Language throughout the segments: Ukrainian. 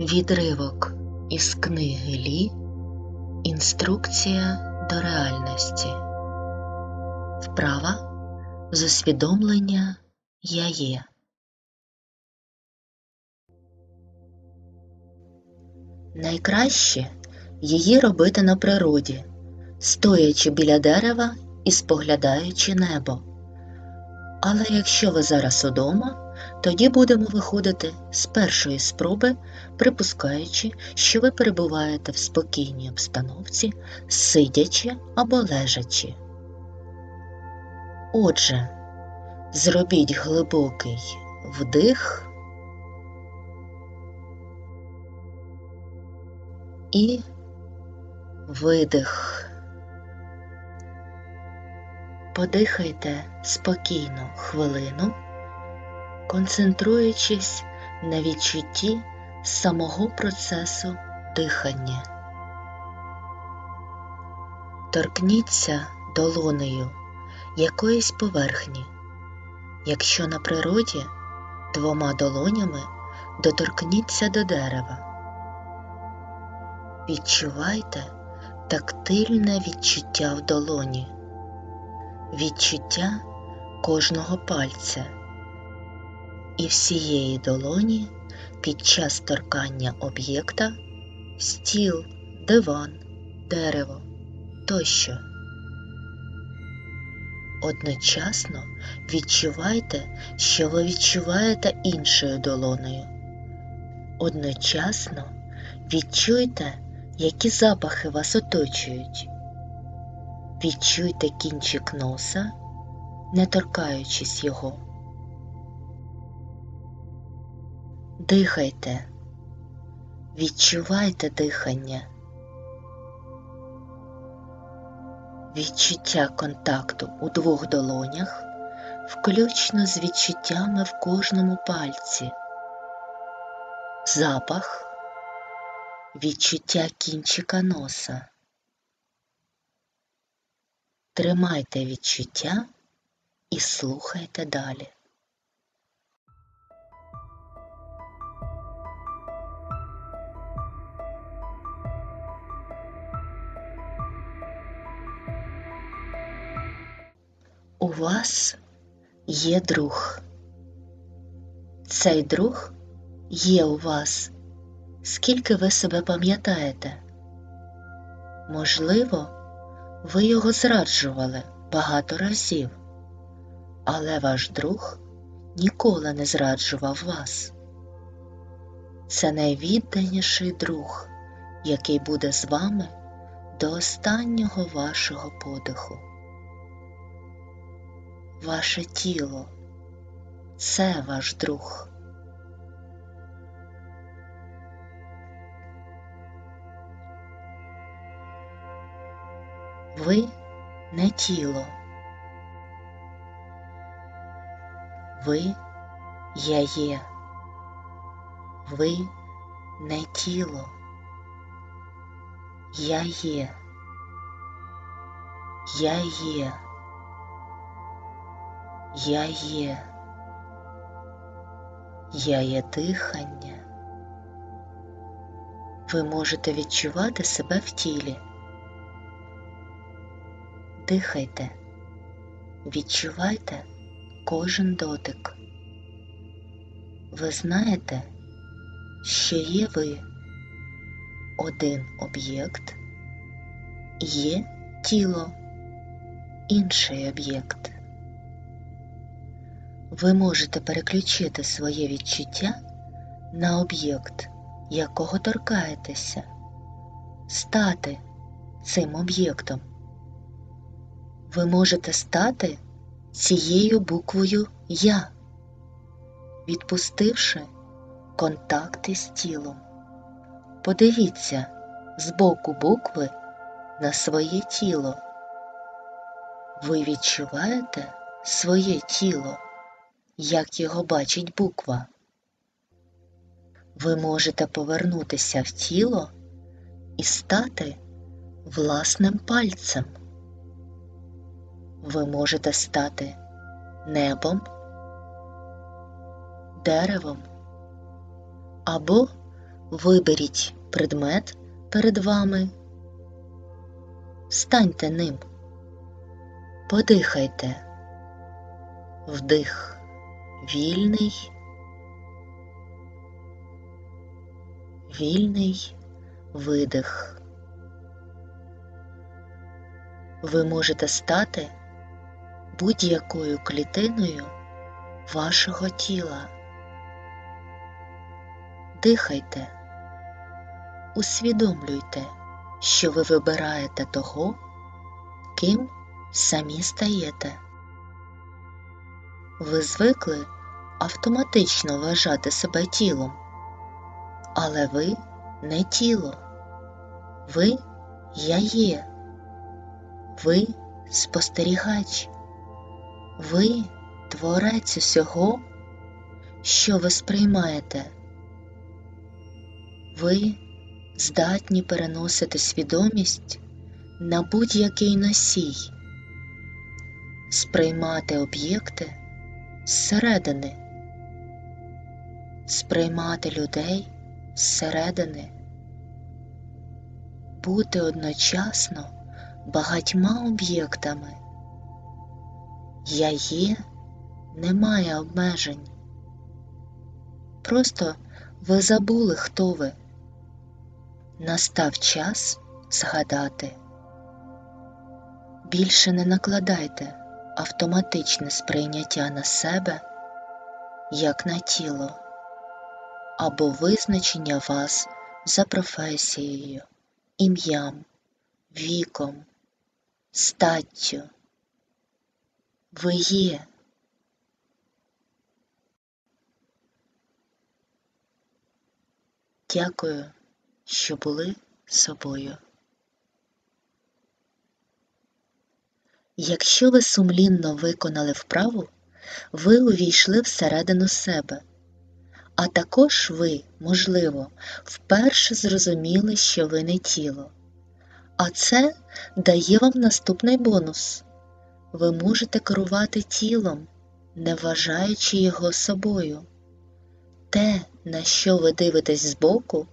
Відривок із книги Лі Інструкція до реальності. Вправа з усвідомлення Я є. Найкраще її робити на природі, стоячи біля дерева і споглядаючи небо. Але якщо ви зараз удома, тоді будемо виходити з першої спроби, припускаючи, що ви перебуваєте в спокійній обстановці, сидячи або лежачи. Отже, зробіть глибокий вдих і видих. Подихайте спокійно хвилину, концентруючись на відчутті самого процесу дихання. Торкніться долонею якоїсь поверхні, якщо на природі двома долонями доторкніться до дерева. Відчувайте тактильне відчуття в долоні відчуття кожного пальця і всієї долоні під час торкання об'єкта стіл, диван, дерево тощо. Одночасно відчувайте, що ви відчуваєте іншою долонею. Одночасно відчуйте, які запахи вас оточують. Відчуйте кінчик носа, не торкаючись його. Дихайте, відчувайте дихання, відчуття контакту у двох долонях, включно з відчуттями в кожному пальці, запах, відчуття кінчика носа. Тримайте відчуття і слухайте далі. У вас є друг. Цей друг є у вас, скільки ви себе пам'ятаєте. Можливо, ви його зраджували багато разів, але ваш друг ніколи не зраджував вас. Це найвідданіший друг, який буде з вами до останнього вашого подиху. Ваше тіло це ваш друг. Ви не тіло. Ви я є. Ви не тіло. Я є. Я є. Я є. Я є дихання. Ви можете відчувати себе в тілі. Дихайте, відчувайте кожен дотик. Ви знаєте, що є ви один об'єкт, є тіло, інший об'єкт. Ви можете переключити своє відчуття на об'єкт, якого торкаєтеся, стати цим об'єктом ви можете стати цією буквою Я, відпустивши контакти з тілом. Подивіться з боку букви на своє тіло. Ви відчуваєте своє тіло, як його бачить буква. Ви можете повернутися в тіло і стати власним пальцем. Ви можете стати небом, деревом або виберіть предмет перед вами, станьте ним, подихайте, вдих вільний, вільний видих. Ви можете стати будь-якою клітиною вашого тіла. Дихайте, усвідомлюйте, що ви вибираєте того, ким самі стаєте. Ви звикли автоматично вважати себе тілом, але ви не тіло, ви я є, ви спостерігач, ви творець усього, що ви сприймаєте. Ви здатні переносити свідомість на будь-який носій, сприймати об'єкти зсередини, сприймати людей зсередини, бути одночасно багатьма об'єктами. Я є немає обмежень. Просто ви забули, хто ви. Настав час згадати. Більше не накладайте автоматичне сприйняття на себе, як на тіло, або визначення вас за професією, ім'ям, віком, статтю. Ви є. Дякую, що були собою. Якщо ви сумлінно виконали вправу, ви увійшли всередину себе, а також ви, можливо, вперше зрозуміли, що ви не тіло. А це дає вам наступний бонус. Ви можете керувати тілом, не вважаючи його собою. Те, на що ви дивитесь збоку,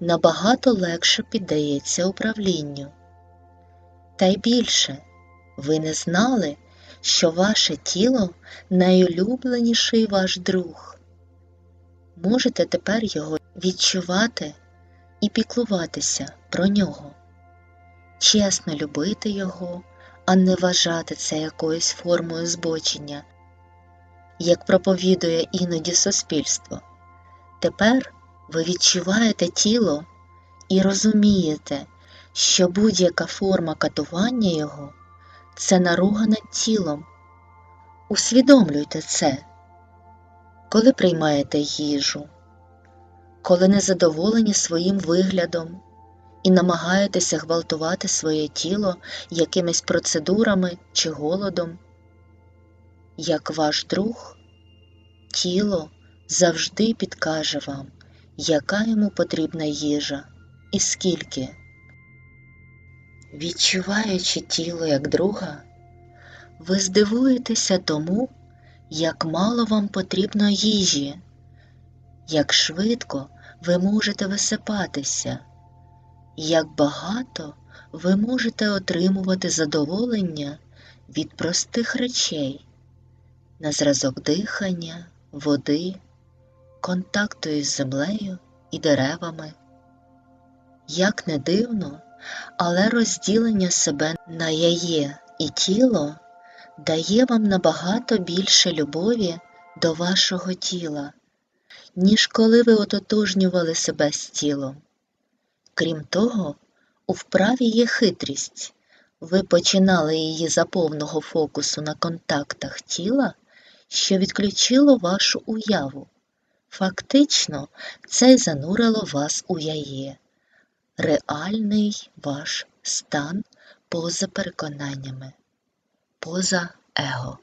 набагато легше піддається управлінню. Та й більше, ви не знали, що ваше тіло найулюбленіший ваш друг. Можете тепер його відчувати і піклуватися про нього, чесно любити його, а не вважати це якоюсь формою збочення, як проповідує іноді суспільство. Тепер ви відчуваєте тіло і розумієте, що будь-яка форма катування його це наруга над тілом. Усвідомлюйте це, коли приймаєте їжу, коли незадоволені своїм виглядом і намагаєтеся гвалтувати своє тіло якимись процедурами чи голодом. Як ваш друг, тіло завжди підкаже вам, яка йому потрібна їжа і скільки. Відчуваючи тіло як друга, ви здивуєтеся тому, як мало вам потрібно їжі, як швидко ви можете висипатися, як багато ви можете отримувати задоволення від простих речей, на зразок дихання, води, контакту із землею і деревами. Як не дивно, але розділення себе на яє і тіло дає вам набагато більше любові до вашого тіла, ніж коли ви ототожнювали себе з тілом. Крім того, у вправі є хитрість. Ви починали її за повного фокусу на контактах тіла, що відключило вашу уяву. Фактично, це й занурило вас у яє, реальний ваш стан поза переконаннями, поза его.